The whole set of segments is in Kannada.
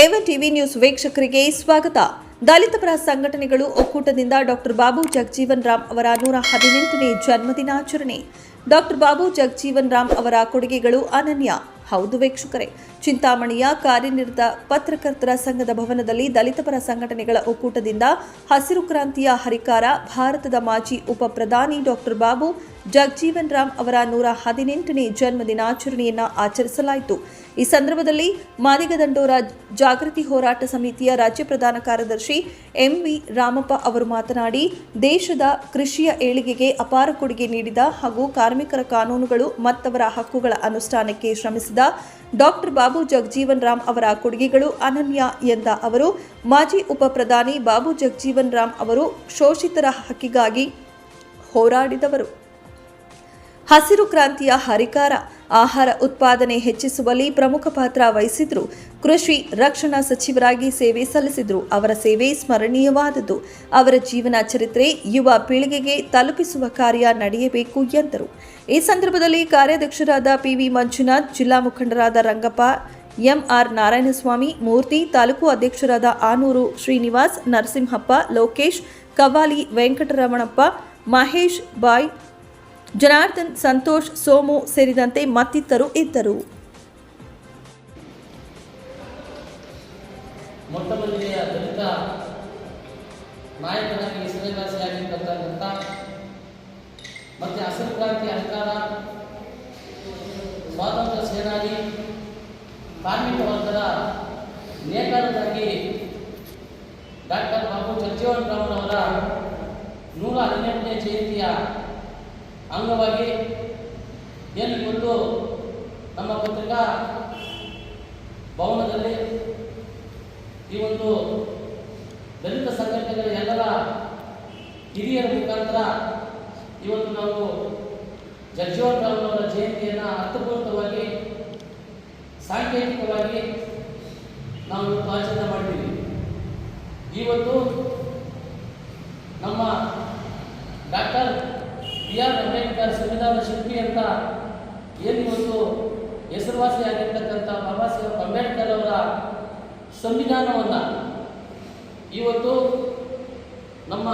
ಏವನ್ ಟಿವಿ ನ್ಯೂಸ್ ವೀಕ್ಷಕರಿಗೆ ಸ್ವಾಗತ. ದಲಿತ ಪರ ಸಂಘಟನೆಗಳು ಒಕ್ಕೂಟದಿಂದ ಡಾಕ್ಟರ್ ಬಾಬು ಜಗಜೀವನ್ ರಾಮ್ ಅವರ ನೂರ ಹದಿನೆಂಟನೇ ಜನ್ಮದಿನಾಚರಣೆ. ಡಾಕ್ಟರ್ ಬಾಬು ಜಗಜೀವನ್ ರಾಮ್ ಅವರ ಕೊಡುಗೆಗಳು ಅನನ್ಯ. ಹೌದು ವೀಕ್ಷಕರೇ. ಚಿಂತಾಮಣಿಯ ಕಾರ್ಯನಿರತ ಪತ್ರಕರ್ತರ ಸಂಘದ ಭವನದಲ್ಲಿ ದಲಿತ ಪರ ಸಂಘಟನೆಗಳ ಒಕ್ಕೂಟದಿಂದ ಹಸಿರು ಕ್ರಾಂತಿಯ ಹರಿಕಾರ ಭಾರತದ ಮಾಜಿ ಉಪ ಪ್ರಧಾನಿ ಡಾಕ್ಟರ್ ಬಾಬು ಜಗಜೀವನ್ ರಾಮ್ ಅವರ ನೂರ ಹದಿನೆಂಟನೇ ಜನ್ಮ ದಿನಾಚರಣೆಯನ್ನು ಆಚರಿಸಲಾಯಿತು. ಈ ಸಂದರ್ಭದಲ್ಲಿ ಮಾದಿಗದಂಡೋರ ಜಾಗೃತಿ ಹೋರಾಟ ಸಮಿತಿಯ ರಾಜ್ಯ ಪ್ರಧಾನ ಕಾರ್ಯದರ್ಶಿ ಎಂವಿ ರಾಮಪ್ಪ ಅವರು ಮಾತನಾಡಿ, ದೇಶದ ಕೃಷಿಯ ಏಳಿಗೆಗೆ ಅಪಾರ ಕೊಡುಗೆ ನೀಡಿದ ಹಾಗೂ ಕಾರ್ಮಿಕರ ಕಾನೂನುಗಳು ಮತ್ತವರ ಹಕ್ಕುಗಳ ಅನುಷ್ಠಾನಕ್ಕೆ ಶ್ರಮಿಸಿದ ಡಾಕ್ಟರ್ ಬಾಬು ಜಗಜೀವನ್ ರಾಮ್ ಅವರ ಕೊಡುಗೆಗಳು ಅನನ್ಯ ಎಂದ ಅವರು, ಮಾಜಿ ಉಪ ಪ್ರಧಾನಿ ಬಾಬು ಜಗಜೀವನ್ ರಾಮ್ ಅವರು ಶೋಷಿತರ ಹಕ್ಕಿಗಾಗಿ ಹೋರಾಡಿದವರು. ಹಸಿರು ಕ್ರಾಂತಿಯ ಹರಿಕಾರ. ಆಹಾರ ಉತ್ಪಾದನೆ ಹೆಚ್ಚಿಸುವಲ್ಲಿ ಪ್ರಮುಖ ಪಾತ್ರ ವಹಿಸಿದ್ರು. ಕೃಷಿ ರಕ್ಷಣಾ ಸಚಿವರಾಗಿ ಸೇವೆ ಸಲ್ಲಿಸಿದ್ರು. ಅವರ ಸೇವೆ ಸ್ಮರಣೀಯವಾದದ್ದು. ಅವರ ಜೀವನ ಚರಿತ್ರೆ ಯುವ ಪೀಳಿಗೆಗೆ ತಲುಪಿಸುವ ಕಾರ್ಯ ನಡೆಯಬೇಕು ಎಂದರು. ಈ ಸಂದರ್ಭದಲ್ಲಿ ಕಾರ್ಯಾಧ್ಯಕ್ಷರಾದ ಪಿವಿ ಮಂಜುನಾಥ್, ಜಿಲ್ಲಾ ಮುಖಂಡರಾದ ರಂಗಪ್ಪ, ಎಂಆರ್ ನಾರಾಯಣಸ್ವಾಮಿ, ಮೂರ್ತಿ, ತಾಲೂಕು ಅಧ್ಯಕ್ಷರಾದ ಆನೂರು ಶ್ರೀನಿವಾಸ್, ನರಸಿಂಹಪ್ಪ, ಲೋಕೇಶ್ ಕವಾಲಿ ವೆಂಕಟರಮಣಪ್ಪ, ಮಹೇಶ್ ಬಾಯ್ ಜನಾರ್ದನ್, ಸಂತೋಷ್, ಸೋಮು ಸೇರಿದಂತೆ ಮತ್ತಿತರರು ಇದ್ದರು. ನಾಯಕನಾಗಿ ಹೆಸರುವಾಸಿಯಾಗಿರ್ತಕ್ಕಂಥ ಮತ್ತೆ ಹಸಿರು ಕ್ರಾಂತಿ ಅಧಿಕಾರ ಸ್ವಾತಂತ್ರ್ಯ ಸೇನಾನಿ ಕಾರ್ಮಿಕ ವರ್ಗದ ನೇಕಾರರಾಗಿ ಡಾಕ್ಟರ್ ಬಾಬು ಜಗಜೀವನ್ ರಾಮನವರ ನೂರ ಹದಿನೆಂಟನೇ ಜಯಂತಿಯ ಅಂಗವಾಗಿ ಏನು ಇವತ್ತು ನಮ್ಮ ಪತ್ರಿಕಾ ಭವನದಲ್ಲಿ ಈ ಒಂದು ದಲಿತ ಸಂಘಟನೆಗಳ ಎಲ್ಲರ ಹಿರಿಯರ ಮುಖಾಂತರ ಇವತ್ತು ನಾವು ಜಗಜೀವನ್ ರಾಮ್ನವರ ಜಯಂತಿಯನ್ನು ಅರ್ಥಪೂರ್ಣವಾಗಿ, ಸಾಂಕೇತಿಕವಾಗಿ ನಾವು ಆಚರಣೆ ಮಾಡಿದ್ದೀವಿ. ಇವತ್ತು ನಮ್ಮ ಬಿ ಆರ್ ಅಂಬೇಡ್ಕರ್ ಸಂವಿಧಾನ ಶಿಲ್ಪಿ ಅಂತ ಏನು ಇವತ್ತು ಹೆಸರುವಾಸಿಯಾಗಿರ್ತಕ್ಕಂಥ ಬಾಬಾ ಸಾಹೇಬ್ ಅಂಬೇಡ್ಕರ್ ಅವರ ಸಂವಿಧಾನವನ್ನು ಇವತ್ತು ನಮ್ಮ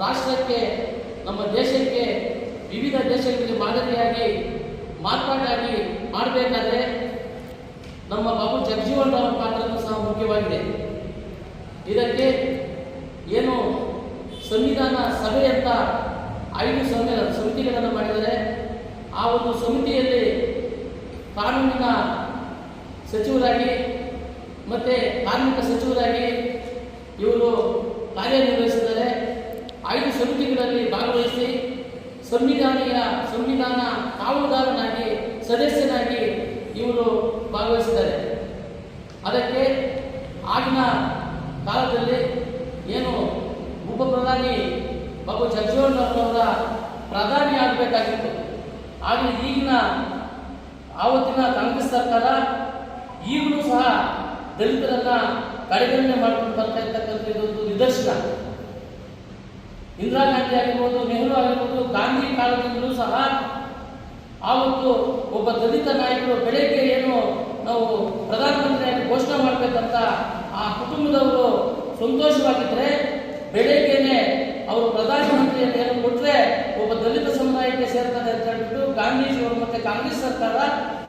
ರಾಷ್ಟ್ರಕ್ಕೆ, ನಮ್ಮ ದೇಶಕ್ಕೆ, ವಿವಿಧ ದೇಶಗಳಿಗೆ ಮಾದರಿಯಾಗಿ, ಮಾರ್ಪಾಟಾಗಿ ಮಾಡಬೇಕಾದ್ರೆ ನಮ್ಮ ಬಾಬು ಜಗಜೀವನ್ ರಾವ್ ಪಾತ್ರನೂ ಸಹ ಮುಖ್ಯವಾಗಿದೆ. ಇದಕ್ಕೆ ಏನು ಸಂವಿಧಾನ ಸಭೆ ಅಂತ ಐದು ಸಮಿತಿ ಸಮಿತಿಗಳನ್ನು ಮಾಡಿದರೆ ಆ ಒಂದು ಸಮಿತಿಯಲ್ಲಿ ಕಾನೂನಿನ ಸಚಿವರಾಗಿ ಮತ್ತು ಕಾರ್ಮಿಕ ಸಚಿವರಾಗಿ ಇವರು ಕಾರ್ಯನಿರ್ವಹಿಸಿದ್ದಾರೆ. ಐದು ಸಮಿತಿಗಳಲ್ಲಿ ಭಾಗವಹಿಸಿ ಸಂವಿಧಾನೀಯ ಸಂವಿಧಾನ ಕಾವಲುದಾರನಾಗಿ ಸದಸ್ಯನಾಗಿ ಇವರು ಭಾಗವಹಿಸಿದ್ದಾರೆ. ಅದಕ್ಕೆ ಆಗಿನ ಕಾಲದಲ್ಲಿ ಏನು ಉಪ ಪ್ರಧಾನಿ ಬಾಬು ಜಗಜೀವನ್ ಅವರ ಪ್ರಧಾನಿ ಆಗಬೇಕಾಗಿತ್ತು. ಆದರೆ ಈಗಿನ ಆವತ್ತಿನ ಕಾಂಗ್ರೆಸ್ ಸರ್ಕಾರ ಈಗಲೂ ಸಹ ದಲಿತರನ್ನ ಕಡೆಗಣನೆ ಮಾಡ್ಕೊಂಡು ಬರ್ತಾ ಇರ್ತಕ್ಕಂಥ ಇದೊಂದು ನಿದರ್ಶನ. ಇಂದಿರಾ ಗಾಂಧಿ ಆಗಿರ್ಬೋದು, ನೆಹರು ಆಗಿರ್ಬೋದು, ಗಾಂಧಿ ಕಾಲದಿಂದಲೂ ಸಹ ಆವತ್ತು ಒಬ್ಬ ದಲಿತ ನಾಯಕರು ಬೆಳಗ್ಗೆ ಏನು ನಾವು ಪ್ರಧಾನಮಂತ್ರಿಯಾಗಿ ಘೋಷಣೆ ಮಾಡಬೇಕಂತ ಆ ಕುಟುಂಬದವರು ಸಂತೋಷವಾಗಿದ್ದರೆ ಬೆಳಗ್ಗೆನೆ ಅವರು ಪ್ರಧಾನಮಂತ್ರಿಯನ್ನು ಏನು ಕೊಟ್ಟರೆ ಒಬ್ಬ ದಲಿತ ಸಮುದಾಯಕ್ಕೆ ಸೇರ್ತದೆ ಅಂತ ಹೇಳ್ಬಿಟ್ಟು ಗಾಂಧೀಜಿಯವರು ಮತ್ತೆ ಕಾಂಗ್ರೆಸ್ ಸರ್ಕಾರ